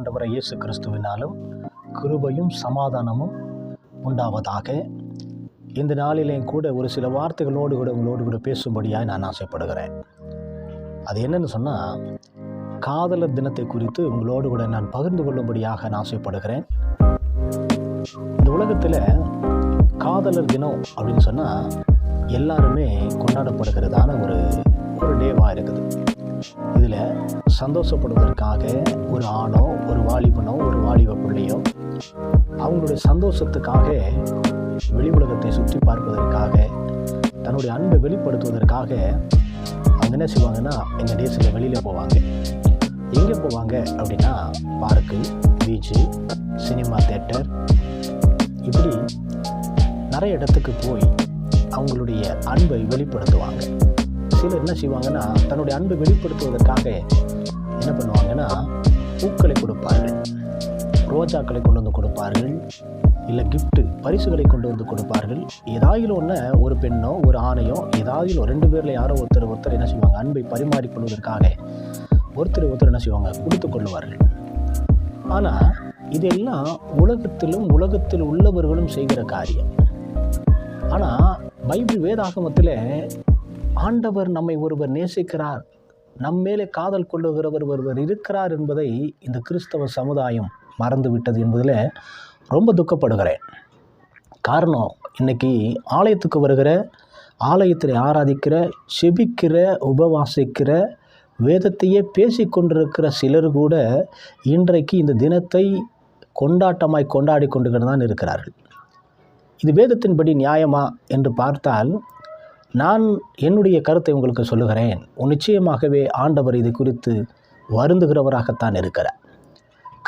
ஆண்டவரை இயேசு கிறிஸ்துவினாலும் கிருபையும் சமாதானமும் உண்டாவதாக. இந்த நாளிலேயும் கூட ஒரு சில வார்த்தைகளோடு கூட உங்களோடு கூட பேசும்படியாக நான் ஆசைப்படுகிறேன். அது என்னென்னு சொன்னால் காதலர் தினத்தை குறித்து உங்களோடு கூட நான் பகிர்ந்து கொள்ளும்படியாக நான் ஆசைப்படுகிறேன். இந்த உலகத்தில் காதலர் தினம் அப்படின்னு சொன்னால் எல்லாருமே கொண்டாடப்படுகிறதான ஒரு ஒரு டேவாக இருக்குது. இதில் சந்தோஷப்படுவதற்காக ஒரு ஆணோ ஒரு வாலிபனோ ஒரு வாலிப பிள்ளையோ அவங்களுடைய சந்தோஷத்துக்காக வெளி உலகத்தை சுற்றி பார்ப்பதற்காக தன்னுடைய அன்பை வெளிப்படுத்துவதற்காக அவங்க என்ன செய்வாங்கன்னா இந்த டேஸில் வெளியில் போவாங்க. எங்கே போவாங்க? அப்படின்னா பார்க்கு பீச்சு சினிமா தேட்டர். இப்படி நிறைய இடத்துக்கு போய் அவங்களுடைய அன்பை வெளிப்படுத்துவாங்க. சிலர் என்ன செய்வாங்கன்னா தன்னுடைய அன்பை வெளிப்படுத்துவதற்காக என்ன பண்ணுவாங்கன்னா பூக்களை கொடுப்பார்கள். ரோஜாக்களை கொண்டு வந்து கொடுப்பார்கள். இல்லை கிஃப்ட்டு பரிசுகளை கொண்டு வந்து கொடுப்பார்கள். ஏதாயிலும் ஒன்று ஒரு பெண்ணோ ஒரு ஆணையோ ஏதாயிலும் ரெண்டு பேரில் யாரோ ஒருத்தர் ஒருத்தர் என்ன செய்வாங்க? அன்பை பரிமாறிக்கொள்வதற்காக ஒருத்தர் ஒருத்தர் என்ன செய்வாங்க? கொடுத்து கொள்வார்கள். ஆனால் இதெல்லாம் உலகத்திலும் உலகத்தில் உள்ளவர்களும் செய்கிற காரியம். ஆனால் பைபிள் வேதாகமத்தில் ஆண்டவர் நம்மை ஒருவர் நேசிக்கிறார். நம் மேலே காதல் கொள்ளுகிறவர் ஒருவர் இருக்கிறார் என்பதை இந்த கிறிஸ்தவ சமுதாயம் மறந்துவிட்டது என்பதில் ரொம்ப துக்கப்படுகிறேன். காரணம் இன்னைக்கு ஆலயத்துக்கு வருகிற ஆலயத்தில் ஆராதிக்கிற செபிக்கிற உபவாசிக்கிற வேதத்தையே பேசிக்கொண்டிருக்கிற சிலர் கூட இன்றைக்கு இந்த தினத்தை கொண்டாட்டமாய் கொண்டாடி கொண்டு தான் இருக்கிறார்கள். இது வேதத்தின்படி நியாயமா என்று பார்த்தால் நான் என்னுடைய கருத்தை உங்களுக்கு சொல்லுகிறேன். நிச்சயமாகவே ஆண்டவர் இது குறித்து வருந்துகிறவராகத்தான் இருக்கிறார்.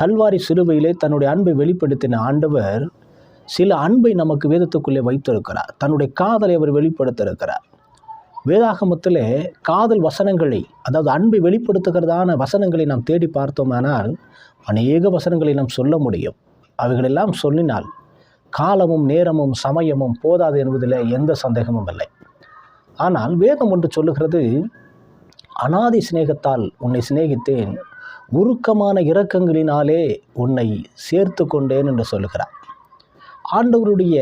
கல்வாரி சிலுவையிலே தன்னுடைய அன்பை வெளிப்படுத்தின ஆண்டவர் சில அன்பை நமக்கு வேதத்துக்குள்ளே வைத்திருக்கிறார். தன்னுடைய காதலை அவர் வெளிப்படுத்தியிருக்கிறார். வேதாகமத்தில் காதல் வசனங்களை அதாவது அன்பை வெளிப்படுத்துகிறதான வசனங்களை நாம் தேடி பார்த்தோமானால் அநேக வசனங்களை நாம் சொல்ல முடியும். அவைகளெல்லாம் சொல்லினால் காலமும் நேரமும் சமயமும் போதாது என்பதில் எந்த சந்தேகமும் இல்லை. ஆனால் வேதம் ஒன்று சொல்லுகிறது அனாதி சிநேகத்தால் உன்னை சிநேகித்தேன் உருக்கமான இரக்கங்களினாலே உன்னை சேர்த்து கொண்டேன் என்று சொல்லுகிறார். ஆண்டவருடைய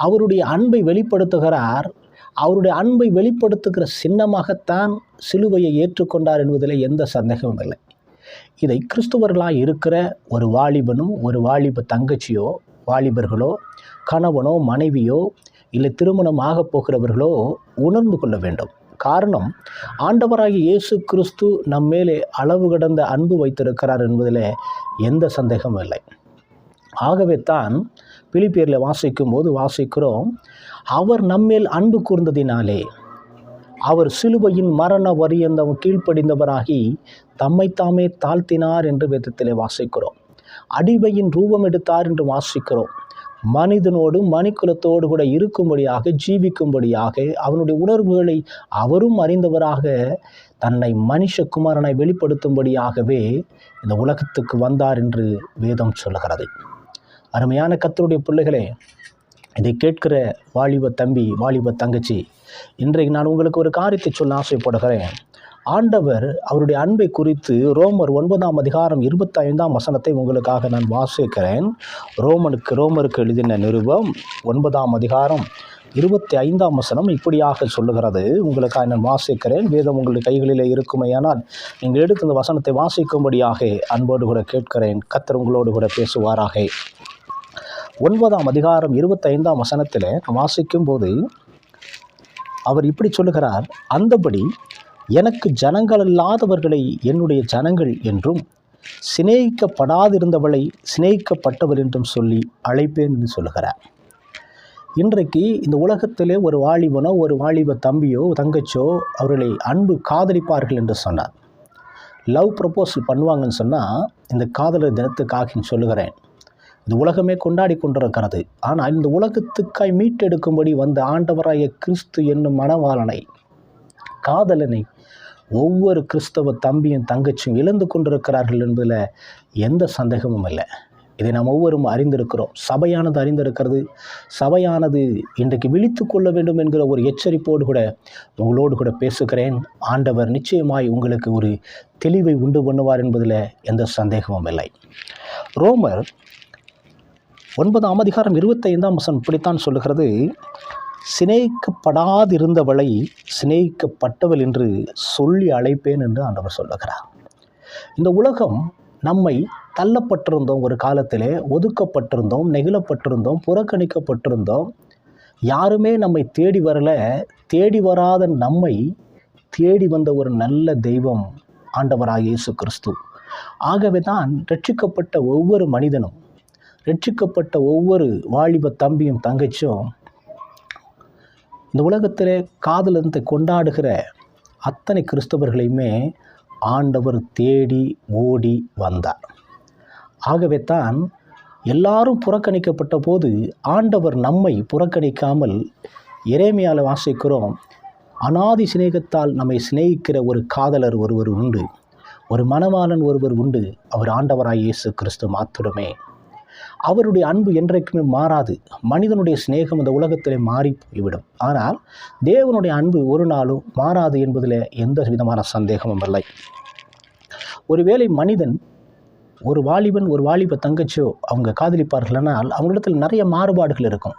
அவருடைய அன்பை வெளிப்படுத்துகிறார். அவருடைய அன்பை வெளிப்படுத்துகிற சின்னமாகத்தான் சிலுவையை ஏற்றுக்கொண்டார் என்பதில் எந்த சந்தேகமும் இல்லை. இதை கிறிஸ்துவர்களாக இருக்கிற ஒரு வாலிபனும் ஒரு வாலிப தங்கச்சியோ வாலிபர்களோ கணவனோ மனைவியோ இல்லை திருமணம் ஆகப் போகிறவர்களோ உணர்ந்து கொள்ள வேண்டும். காரணம் ஆண்டவராகிய இயேசு கிறிஸ்து நம் மேலே அளவு கடந்த அன்பு வைத்திருக்கிறார் என்பதில் எந்த சந்தேகமும் இல்லை. ஆகவே தான் பிலிப்பியரில் வாசிக்கும் போது வாசிக்கிறோம் அவர் நம்மேல் அன்பு கூர்ந்ததினாலே அவர் சிலுவையின் மரண வரியந்த கீழ்ப்படிந்தவராகி தம்மைத்தாமே தாழ்த்தினார் என்று வேதத்திலே வாசிக்கிறோம். அடிவையின் ரூபம் எடுத்தார் என்று வாசிக்கிறோம். மனிதனோடு மணிக்குலத்தோடு கூட இருக்கும்படியாக ஜீவிக்கும்படியாக அவனுடைய உணர்வுகளை அவரும் அறிந்தவராக தன்னை மனுஷகுமாரனை வெளிப்படுத்தும்படியாகவே இந்த உலகத்துக்கு வந்தார் என்று வேதம் சொல்லுகிறது. அருமையான கத்தருடைய பிள்ளைகளே இதை கேட்கிற வாலிப தம்பி வாலிப தங்கச்சி இன்றைக்கு நான் உங்களுக்கு ஒரு காரியத்தை சொல்ல ஆசைப்படுகிறேன். ஆண்டவர் அவருடைய அன்பை குறித்து ரோமர் ஒன்பதாம் அதிகாரம் இருபத்தைந்தாம் வசனத்தை உங்களுக்காக நான் வாசிக்கிறேன். ரோமனுக்கு ரோமருக்கு எழுதின நிருபம் ஒன்பதாம் அதிகாரம் இருபத்தி ஐந்தாம் வசனம் இப்படியாக சொல்லுகிறது. உங்களுக்காக நான் வாசிக்கிறேன். வேதம் உங்களுடைய கைகளில் இருக்குமையானால் நீங்கள் எடுத்து இந்த வசனத்தை வாசிக்கும்படியாக அன்போடு கூட கேட்கிறேன். கத்தர் உங்களோடு கூட பேசுவாராக. ஒன்பதாம் அதிகாரம் இருபத்தைந்தாம் வசனத்தில் வாசிக்கும் போது அவர் இப்படி சொல்லுகிறார். அந்தபடி எனக்கு ஜனங்கள் அல்லாதவர்களை என்னுடைய ஜனங்கள் என்றும் சிநேகிக்கப்படாதிருந்தவளை சிநேகிக்கப்பட்டவர் என்றும் சொல்லி அழைப்பேன் என்று சொல்லுகிறார். இன்றைக்கு இந்த உலகத்திலே ஒரு வாலிபனோ ஒரு வாலிப தம்பியோ தங்கச்சோ அவர்களை அன்பு காதலிப்பார்கள் என்று சொன்னார். லவ் ப்ரப்போசல் பண்ணுவாங்கன்னு சொன்னால் இந்த காதலர் தினத்துக்காக சொல்லுகிறேன். இந்த உலகமே கொண்டாடி கொண்டிருக்கிறது. ஆனால் இந்த உலகத்துக்காய் மீட்டெடுக்கும்படி வந்த ஆண்டவராய கிறிஸ்து என்னும் மனவாளனை காதலனை ஒவ்வொரு கிறிஸ்தவ தம்பியும் தங்கச்சியும் இழந்து கொண்டிருக்கிறார்கள் என்பதில் எந்த சந்தேகமும் இல்லை. இதை நாம் ஒவ்வொரும் அறிந்திருக்கிறோம். சபையானது அறிந்திருக்கிறது. சபையானது இன்றைக்கு விழித்து கொள்ள வேண்டும் என்கிற ஒரு எச்சரிப்போடு கூட உங்களோடு கூட பேசுகிறேன். ஆண்டவர் நிச்சயமாய் உங்களுக்கு ஒரு தெளிவை உண்டு பண்ணுவார் என்பதில் எந்த சந்தேகமும் இல்லை. ரோமர் ஒன்பதாம் அதிகாரம் இருபத்தைந்தாம் வசனம் இப்படித்தான் சொல்லுகிறது. சிநேகிக்கப்படாதிருந்தவளை சிநேகிக்கப்பட்டவள் என்று சொல்லி அழைப்பேன் என்று ஆண்டவர் சொல்லுகிறார். இந்த உலகம் நம்மை தள்ளப்பட்டிருந்தோம் ஒரு காலத்திலே ஒதுக்கப்பட்டிருந்தோம் நெகிழப்பட்டிருந்தோம் புறக்கணிக்கப்பட்டிருந்தோம். யாருமே நம்மை தேடி வரல தேடி வராத நம்மை தேடி வந்த ஒரு நல்ல தெய்வம் ஆண்டவராக இயேசு கிறிஸ்து. ஆகவே தான் ரட்சிக்கப்பட்ட ஒவ்வொரு மனிதனும் ரட்சிக்கப்பட்ட ஒவ்வொரு வாலிப தம்பியும் தங்கச்சும் இந்த உலகத்தில் காதலத்தை கொண்டாடுகிற அத்தனை கிறிஸ்தவர்களையுமே ஆண்டவர் தேடி ஓடி வந்தார். ஆகவே தான் எல்லாரும் புறக்கணிக்கப்பட்ட போது ஆண்டவர் நம்மை புறக்கணிக்காமல் இறைமையால் வாசிக்கிறோம். அனாதி சிநேகத்தால் நம்மை சிநேகிக்கிற ஒரு காதலர் ஒருவர் உண்டு. ஒரு மணவாளன் ஒருவர் உண்டு. அவர் ஆண்டவராய் இயேசு கிறிஸ்து மாத்திரமே. அவருடைய அன்பு என்றைக்குமே மாறாது. மனிதனுடைய சிநேகம் இந்த உலகத்திலே மாறி போய்விடும் ஆனால் தேவனுடைய அன்பு ஒரு நாளும் மாறாது என்பதில் எந்த விதமான சந்தேகமும் இல்லை. ஒருவேளை மனிதன் ஒரு வாலிபன் ஒரு வாலிப தங்கச்சியோ அவங்க காதலிப்பார்களானால் அவங்களிடத்தில் நிறைய மாறுபாடுகள் இருக்கும்.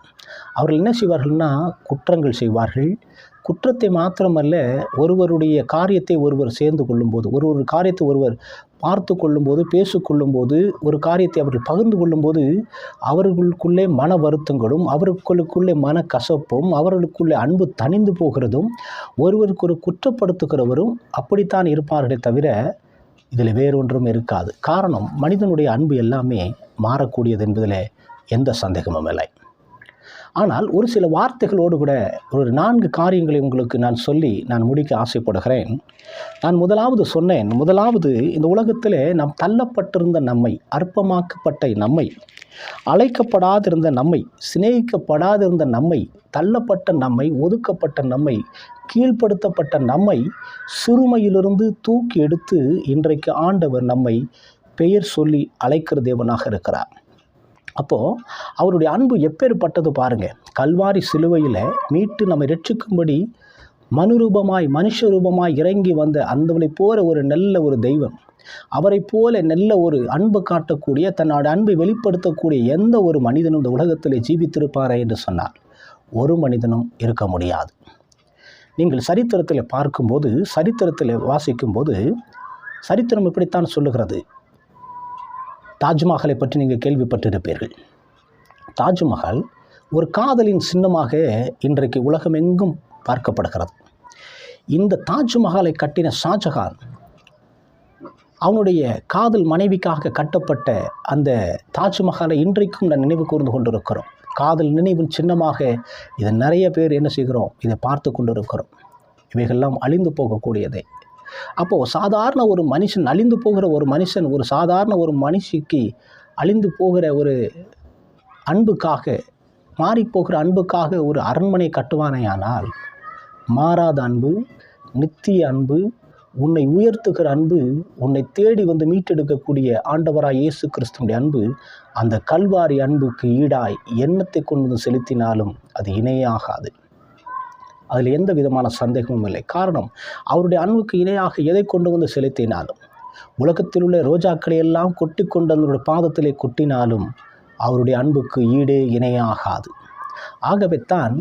அவர்கள் என்ன செய்வார்கள்னா குற்றங்கள் செய்வார்கள். குற்றத்தை மாத்திரமல்ல ஒருவருடைய காரியத்தை ஒருவர் சேர்ந்து கொள்ளும்போது ஒரு ஒரு காரியத்தை ஒருவர் பார்த்து கொள்ளும்போது பேசிக்கொள்ளும்போது ஒரு காரியத்தை அவர்கள் பகிர்ந்து கொள்ளும்போது அவர்களுக்குள்ளே மன வருத்தங்களும் அவர்களுக்குள்ளே மன கசப்பும் அவர்களுக்குள்ளே அன்பு தணிந்து போகிறதும் ஒருவருக்கு ஒரு குற்றப்படுத்துகிறவரும் அப்படித்தான் இருப்பார்களே தவிர இதில் வேறொன்றும் இருக்காது. காரணம் மனிதனுடைய அன்பு எல்லாமே மாறக்கூடியது என்பதில் எந்த சந்தேகமும் இல்லை. ஆனால் ஒரு சில வார்த்தைகளோடு கூட ஒரு நான்கு காரியங்களை உங்களுக்கு நான் சொல்லி நான் முடிக்க ஆசைப்படுகிறேன். நான் முதலாவது சொன்னேன் முதலாவது இந்த உலகத்தில் நாம் தள்ளப்பட்டிருந்த நம்மை அற்பமாக்கப்பட்ட நம்மை அழைக்கப்படாதிருந்த நம்மை சிநேகிக்கப்படாதிருந்த நம்மை தள்ளப்பட்ட நம்மை ஒதுக்கப்பட்ட நம்மை கீழ்ப்படுத்தப்பட்ட நம்மை சிறுமையிலிருந்து தூக்கி எடுத்து இன்றைக்கு ஆண்டவர் நம்மை பெயர் சொல்லி அழைக்கிற தேவனாக இருக்கிறார். அப்போது அவருடைய அன்பு எப்பேற்பட்டது பாருங்கள் கல்வாரி சிலுவையில் மீட்டு நம்மை ரட்சிக்கும்படி மனுரூபமாய் மனுஷ ரூபமாய் இறங்கி வந்த அந்தவனை போல ஒரு நல்ல ஒரு தெய்வம். அவரை போல நல்ல ஒரு அன்பு காட்டக்கூடிய தன்னோட அன்பை வெளிப்படுத்தக்கூடிய எந்த ஒரு மனிதனும் இந்த உலகத்தில் ஜீவித்திருப்பாரே என்று சொன்னார். ஒரு மனிதனும் இருக்க முடியாது. நீங்கள் சரித்திரத்தில் பார்க்கும்போது சரித்திரத்தில் வாசிக்கும்போது சரித்திரம் இப்படித்தான் சொல்லுகிறது. தாஜ்மஹாலை பற்றி நீங்கள் கேள்விப்பட்டிருப்பீர்கள். தாஜ்மஹால் ஒரு காதலின் சின்னமாக இன்றைக்கு உலகமெங்கும் பார்க்கப்படுகிறது. இந்த தாஜ்மஹாலை கட்டின ஷாஜஹான் அவனுடைய காதல் மனைவிக்காக கட்டப்பட்ட அந்த தாஜ்மஹாலை இன்றைக்கும் நான் நினைவு கூர்ந்து கொண்டிருக்கிறோம். காதல் நினைவின் சின்னமாக இதை நிறைய பேர் என்ன செய்கிறோம்? இதை பார்த்து கொண்டிருக்கிறோம். இவைகள்லாம் அழிந்து போகக்கூடியதே. அப்போது சாதாரண ஒரு மனுஷன் அழிந்து போகிற ஒரு மனுஷன் ஒரு சாதாரண ஒரு மனுஷிக்கு அழிந்து போகிற ஒரு அன்புக்காக மாறிப்போகிற அன்புக்காக ஒரு அரண்மனை கட்டுவானேயானால் மாறாத அன்பு நித்திய அன்பு உன்னை உயர்த்துகிற அன்பு உன்னை தேடி வந்து மீட்டெடுக்கக்கூடிய ஆண்டவராய் இயேசு கிறிஸ்துடைய அன்பு அந்த கல்வாரி அன்புக்கு ஈடாய் எண்ணத்தை கொண்டு வந்து செலுத்தினாலும் அது இணையாகாது. அதில் எந்த விதமான சந்தேகமும் இல்லை. காரணம் அவருடைய அன்புக்கு இணையாக எதை கொண்டு வந்து செலுத்தினாலும் உலகத்தில் உள்ள ரோஜாக்களை எல்லாம் கொட்டி கொண்டு அதனுடைய பாதத்திலே கொட்டினாலும் அவருடைய அன்புக்கு ஈடே இணையாகாது. ஆகவே தான்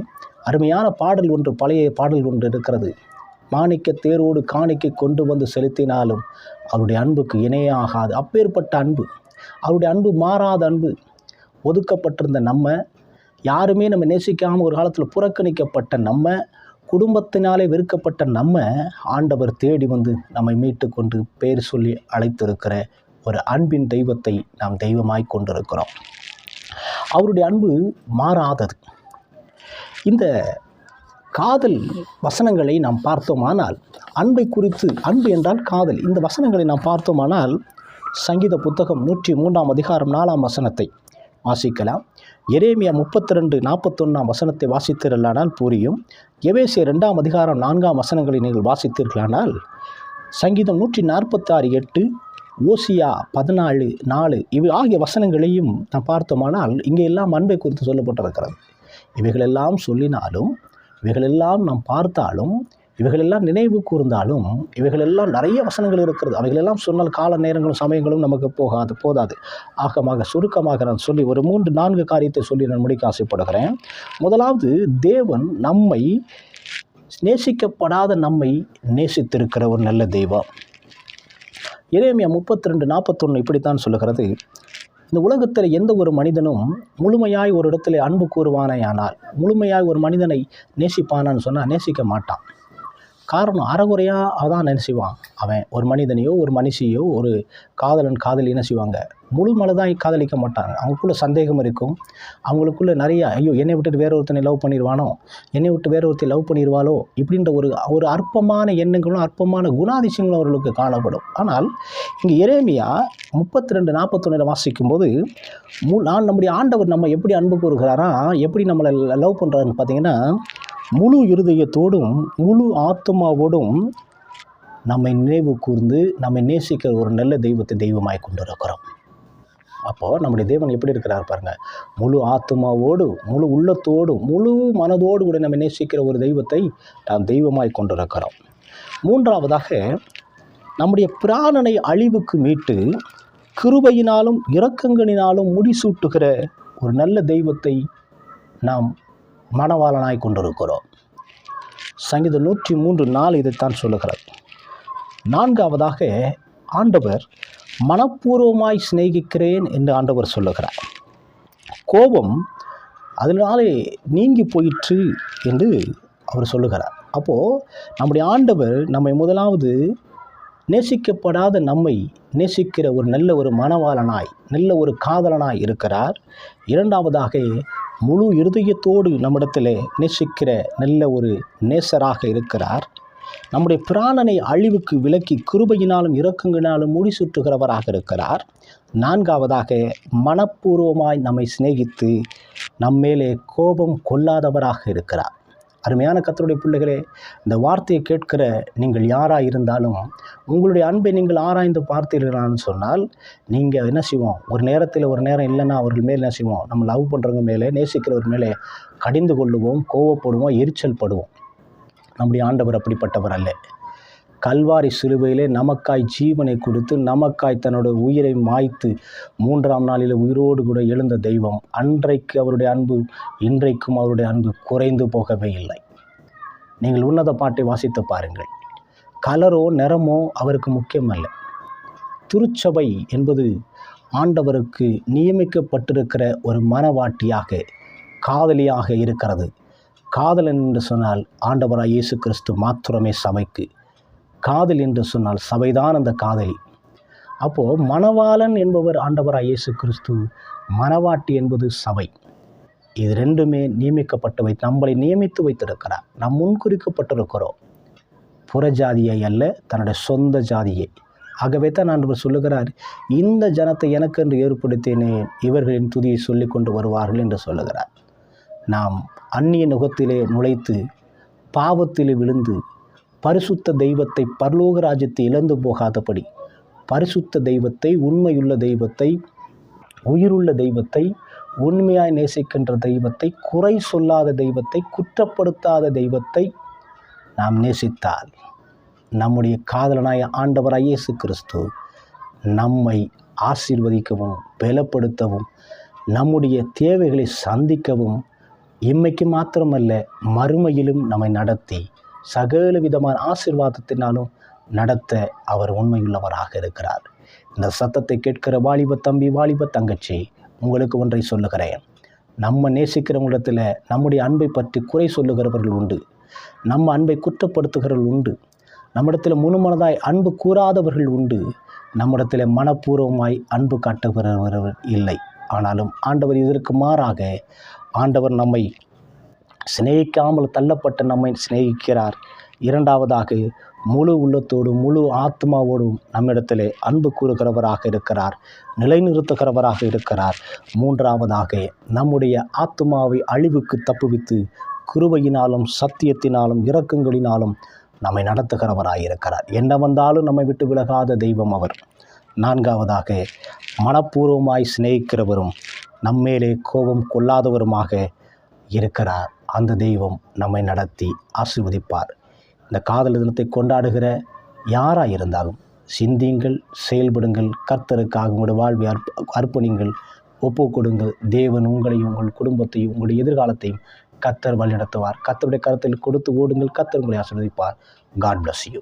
அருமையான பாடல் ஒன்று பழைய பாடல் ஒன்று இருக்கிறது. மாணிக்க தேரோடு காணிக்கை கொண்டு வந்து செலுத்தினாலும் அவருடைய அன்புக்கு இணையாகாது. அப்பேற்பட்ட அன்பு அவருடைய அன்பு மாறாத அன்பு ஒதுக்கப்பட்டிருந்த நம்ம யாருமே நம்ம நேசிக்காமல் ஒரு காலத்தில் புறக்கணிக்கப்பட்ட நம்ம குடும்பத்தினாலே வெறுக்கப்பட்ட நம்ம ஆண்டவர் தேடி வந்து நம்மை மீட்டு கொண்டு பேர் சொல்லி அழைத்திருக்கிற ஒரு அன்பின் தெய்வத்தை நாம் தெய்வமாய் கொண்டிருக்கிறோம். அவருடைய அன்பு மாறாதது. இந்த காதல் வசனங்களை நாம் பார்த்தோமானால் அன்பை குறித்து அன்பு என்றால் காதல். இந்த வசனங்களை நாம் பார்த்தோமானால் சங்கீத புத்தகம் நூற்றி மூன்றாம் அதிகாரம் நாலாம் வசனத்தை வாசிக்கலாம். எரேமியா முப்பத்தி ரெண்டு நாற்பத்தொன்னாம் வசனத்தை வாசித்தீர்களானால் புரியும். எவேசிய ரெண்டாம் அதிகாரம் நான்காம் வசனங்களை நீங்கள் வாசித்தீர்களானால் சங்கீதம் நூற்றி நாற்பத்தாறு எட்டு ஓசியா பதினாலு நாலு இவை ஆகிய வசனங்களையும் நாம் பார்த்தோமானால் இங்கே எல்லாம் அன்பை குறித்து சொல்லப்பட்டிருக்கிறது. இவைகளெல்லாம் சொல்லினாலும் இவைகளெல்லாம் நாம் பார்த்தாலும் இவைகளெல்லாம் நினைவு கூர்ந்தாலும் இவைகளெல்லாம் நிறைய வசனங்கள் இருக்கிறது. அவைகளெல்லாம் சொன்னால் கால நேரங்களும் சமயங்களும் நமக்கு போகாது போதாது. ஆகமாக சுருக்கமாக நான் சொல்லி ஒரு மூன்று நான்கு காரியத்தை சொல்லி நான் முடிக்க ஆசைப்படுகிறேன். முதலாவது தேவன் நம்மை நேசிக்கப்படாத நம்மை நேசித்திருக்கிற ஒரு நல்ல தெய்வம். இறைமையா முப்பத்தி ரெண்டு நாற்பத்தொன்று இப்படித்தான் சொல்லுகிறது. இந்த உலகத்தில் எந்த ஒரு மனிதனும் முழுமையாய் ஒரு இடத்துல அன்பு கூறுவானேயானால் முழுமையாய் ஒரு மனிதனை நேசிப்பானான்னு சொன்னால் நேசிக்க மாட்டான். காரணம் அறகுறையாக அதான் என்ன செய்வான்? அவன் ஒரு மனிதனையோ ஒரு மனுஷியோ ஒரு காதலன் காதலி என்ன செய்வாங்க? முழு தான் காதலிக்க மாட்டாங்க. அவங்களுக்குள்ள சந்தேகம் இருக்கும். அவங்களுக்குள்ள நிறைய ஐயோ என்னை விட்டுட்டு வேற ஒருத்தனை லவ் பண்ணிடுவானோ என்னை விட்டு வேற ஒருத்தனை லவ் பண்ணிடுவாளோ இப்படின்ற ஒரு ஒரு அற்பமான எண்ணங்களும் அற்பமான குணாதிசயங்களும் அவர்களுக்கு காணப்படும். ஆனால் இங்கே இறைமையா முப்பத்தி ரெண்டு நாற்பத்தொன்னில் வாசிக்கும்போது மு நான் நம்முடைய ஆண்டவர் நம்ம எப்படி அன்பு கூறுகிறாரா? எப்படி நம்மளை லவ் பண்ணுறாருன்னு பார்த்தீங்கன்னா முழு இருதயத்தோடும் முழு ஆத்மாவோடும் நம்மை நினைவு கூர்ந்து நம்மை நேசிக்கிற ஒரு நல்ல தெய்வத்தை தெய்வமாய் கொண்டிருக்கிறோம். அப்போது நம்முடைய தேவன் எப்படி இருக்கிறார் பாருங்கள் முழு ஆத்மாவோடு முழு உள்ளத்தோடு முழு மனதோடு கூட நம்ம நேசிக்கிற ஒரு தெய்வத்தை நாம் தெய்வமாய் கொண்டிருக்கிறோம். மூன்றாவதாக நம்முடைய பிராணனை அழிவுக்கு மீட்டு கிருபையினாலும் இரக்கங்களினாலும் முடிசூட்டுகிற ஒரு நல்ல தெய்வத்தை நாம் மனவாளனாய் கொண்டிருக்கிறோம். சங்கீதம் நூற்றி மூன்று நாள் இதைத்தான் சொல்லுகிறார் நான்காவதாக ஆண்டவர் மனப்பூர்வமாய் சிநேகிக்கிறேன் என்று ஆண்டவர் சொல்லுகிறார். கோபம் அதனாலே நீங்கி போயிற்று என்று அவர் சொல்லுகிறார். அப்போது நம்முடைய ஆண்டவர் நம்மை முதலாவது நேசிக்கப்படாத நம்மை நேசிக்கிற ஒரு நல்ல ஒரு மனவாளனாய் நல்ல ஒரு காதலனாய் இருக்கிறார். இரண்டாவதாக முழு இருதயத்தோடு நம்மிடத்தில் நேசிக்கிற நல்ல ஒரு நேசராக இருக்கிறார். நம்முடைய பிராணனை அழிவுக்கு விலக்கி கிருபையினாலும் இரக்கங்களினாலும் முடிசூட்டுகிறவராக இருக்கிறார். நான்காவதாக மனப்பூர்வமாய் நம்மை சிநேகித்து நம்மேலே கோபம் கொள்ளாதவராக இருக்கிறார். அருமையான கத்தருடைய பிள்ளைகளே இந்த வார்த்தையை கேட்கிற நீங்கள் யாராக இருந்தாலும் உங்களுடைய அன்பை நீங்கள் ஆராய்ந்து பார்த்தீர்களான்னு சொன்னால் நீங்கள் என்ன செய்வோம்? ஒரு நேரத்தில் ஒரு நேரம் இல்லைன்னா அவர்கள் மேல் என்ன செய்வோம்? நம்ம லவ் பண்ணுறவங்க மேலே நேசிக்கிறவர் மேலே கடிந்து கொள்ளுவோம் கோவப்படுவோம் எரிச்சல் படுவோம். நம்முடைய ஆண்டவர் அப்படிப்பட்டவர் அல்ல. கல்வாரி சிலுவையிலே நமக்காய் ஜீவனை கொடுத்து நமக்காய் தன்னோட உயிரை மாய்த்து மூன்றாம் நாளில் உயிரோடு கூட எழுந்த தெய்வம். அன்றைக்கு அவருடைய அன்பு இன்றைக்கும் அவருடைய அன்பு குறைந்து போகவே இல்லை. நீங்கள் உன்னத பாட்டை வாசித்து பாருங்கள். கலரோ நிறமோ அவருக்கு முக்கியமல்ல. திருச்சபை என்பது ஆண்டவருக்கு நியமிக்கப்பட்டிருக்கிற ஒரு மனவாட்டியாக காதலியாக இருக்கிறது. காதலன் என்று சொன்னால் ஆண்டவராய் இயேசு கிறிஸ்து மாத்திரமே சபைக்கு. காதல் என்று சொன்னால் சபைதான் அந்த காதலி. அப்போது மணவாளன் என்பவர் ஆண்டவராக இயேசு கிறிஸ்து மணவாட்டி என்பது சபை. இது ரெண்டுமே நியமிக்கப்பட்டவை நம்மளை நியமித்து வைத்திருக்கிறார். நம் முன்குறிக்கப்பட்டிருக்கிறோம். புறஜாதியை அல்ல தன்னுடைய சொந்த ஜாதியை. ஆகவே தான் ஆண்டவர் சொல்லுகிறார் இந்த ஜனத்தை எனக்கென்று ஏற்படுத்தினேன் இவர்களின் துதியை சொல்லி கொண்டு வருவார்கள் என்று சொல்லுகிறார். நாம் அந்நிய நுகத்திலே நுழைத்து பாவத்திலே விழுந்து பரிசுத்த தெய்வத்தை பரலோக ராஜ்யத்தை இழந்து போகாதபடி பரிசுத்த தெய்வத்தை உண்மையுள்ள தெய்வத்தை உயிருள்ள தெய்வத்தை உண்மையாய் நேசிக்கின்ற தெய்வத்தை குறை சொல்லாத தெய்வத்தை குற்றப்படுத்தாத தெய்வத்தை நாம் நேசித்தால் நம்முடைய காதலனாய ஆண்டவர் இயேசு கிறிஸ்து நம்மை ஆசீர்வதிக்கவும் பலப்படுத்தவும் நம்முடைய தேவைகளை சந்திக்கவும் இம்மைக்கு மாத்திரமல்ல மறுமையிலும் நம்மை நடத்தி சகல விதமான ஆசீர்வாதத்தினாலும் நடத்த அவர் உண்மையுள்ளவராக இருக்கிறார். இந்த சத்தத்தை கேட்கிற வாலிப தம்பி வாலிப தங்கச்சி உங்களுக்கு ஒன்றை சொல்லுகிறேன். நம்ம நேசிக்கிறவங்களிடத்தில் நம்முடைய அன்பை பற்றி குறை சொல்லுகிறவர்கள் உண்டு. நம்ம அன்பை குற்றப்படுத்துகிறவர்கள் உண்டு. நம்மிடத்தில் முழுமனதாய் அன்பு கூறாதவர்கள் உண்டு. நம்மிடத்தில் மனப்பூர்வமாய் அன்பு காட்டுகிறவர்கள் இல்லை. ஆனாலும் ஆண்டவர் இதற்கு மாறாக ஆண்டவர் நம்மை சிநேகிக்காமல் தள்ளப்பட்ட நம்மை சிநேகிக்கிறார். இரண்டாவதாக முழு உள்ளத்தோடும் முழு ஆத்மாவோடும் நம்மிடத்திலே அன்பு கூறுகிறவராக இருக்கிறார் நிலைநிறுத்துகிறவராக இருக்கிறார். மூன்றாவதாக நம்முடைய ஆத்மாவை அழிவுக்கு தப்புவித்து கிருபையினாலும் சத்தியத்தினாலும் இரக்கங்களினாலும் நம்மை நடத்துகிறவராக இருக்கிறார். என்ன வந்தாலும் நம்மை விட்டு விலகாத தெய்வம் அவர். நான்காவதாக மனப்பூர்வமாய் சிநேகிக்கிறவரும் நம்மேலே கோபம் கொள்ளாதவருமாக இருக்கிறார். அந்த தெய்வம் நம்மை நடத்தி ஆசீர்வதிப்பார். இந்த காதல் தினத்தை கொண்டாடுகிற யாராக இருந்தாலும் சிந்தியுங்கள் செயல்படுங்கள் கர்த்தருக்காக உங்களுடைய வாழ்வை அர்ப்ப அர்ப்பணிங்கள் ஒப்பு கொடுங்கள். தேவன் உங்களையும் உங்கள் குடும்பத்தையும் உங்களுடைய எதிர்காலத்தையும் கர்த்தர் வழிநடத்துவார். கர்த்தருடைய கருத்தில் கொடுத்து ஓடுங்கள். கர்த்தர் உங்களை ஆசீர்வதிப்பார். God bless you